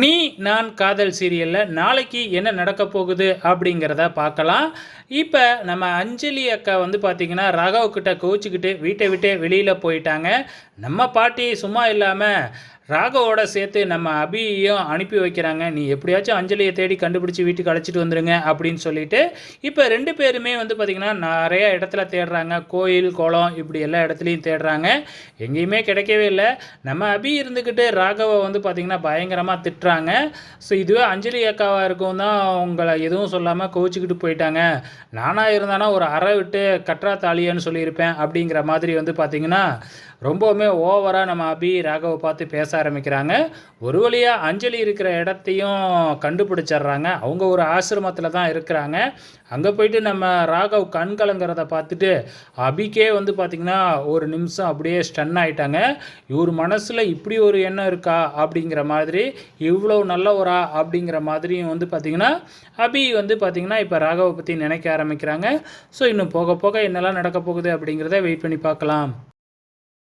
நீ நான் காதல் சீரியலில் நாளைக்கு என்ன நடக்க போகுது அப்படிங்கிறத பார்க்கலாம். இப்போ நம்ம அஞ்சலி அக்கா வந்து பார்த்திங்கன்னா ராகவ் கோச்சிக்கிட்டு வீட்டை விட்டே வெளியில் போயிட்டாங்க. நம்ம பாட்டி சும்மா இல்லாமல் ராகவோட சேர்த்து நம்ம அபியையும் அனுப்பி வைக்கிறாங்க. நீ எப்படியாச்சும் அஞ்சலியை தேடி கண்டுபிடிச்சி வீட்டுக்கு அழைச்சிட்டு வந்துடுங்க அப்படின்னு சொல்லிட்டு இப்போ ரெண்டு பேருமே வந்து பார்த்திங்கன்னா நிறையா இடத்துல தேடுறாங்க. கோயில் குளம் இப்படி எல்லா இடத்துலையும் தேடுறாங்க. எங்கேயுமே கிடைக்கவே இல்லை. நம்ம அபி இருந்துக்கிட்டு ராகவை வந்து பார்த்திங்கன்னா பயங்கரமாக திட்டுறாங்க. ஸோ இதுவே அஞ்சலி அக்காவாக இருக்கும் தான் உங்களை எதுவும் சொல்லாமல் கோச்சிக்கிட்டு போயிட்டாங்க. நானாக இருந்தானா ஒரு அறை விட்டு கற்றா தாலியான்னு சொல்லியிருப்பேன் அப்படிங்கிற மாதிரி வந்து பார்த்திங்கன்னா ரொம்பவுமே ஓவராக நம்ம அபி ராகவை பார்த்து பேச ஆரம்பிக்கிறாங்க. ஒரு வழியாக அஞ்சலி இருக்கிற இடத்தையும் கண்டுபிடிச்சிட்றாங்க. அவங்க ஒரு ஆசிரமத்தில் தான் இருக்கிறாங்க. அங்கே போயிட்டு நம்ம ராகவ் கண் கலங்கிறத பார்த்துட்டு அபிக்கே வந்து பார்த்திங்கன்னா ஒரு நிமிஷம் அப்படியே ஸ்டன் ஆகிட்டாங்க இவர் மனசில் இப்படி ஒரு எண்ணம் இருக்கா அப்படிங்கிற மாதிரி இவ்வளோ நல்லவரா அப்படிங்கிற மாதிரியும் வந்து பார்த்திங்கன்னா அபி வந்து பார்த்திங்கன்னா இப்போ ராகவை பற்றி நினைக்க ஆரம்பிக்கிறாங்க. ஸோ இன்னும் போக போக என்னெல்லாம் நடக்க போகுது அப்படிங்கிறத வெயிட் பண்ணி பார்க்கலாம்.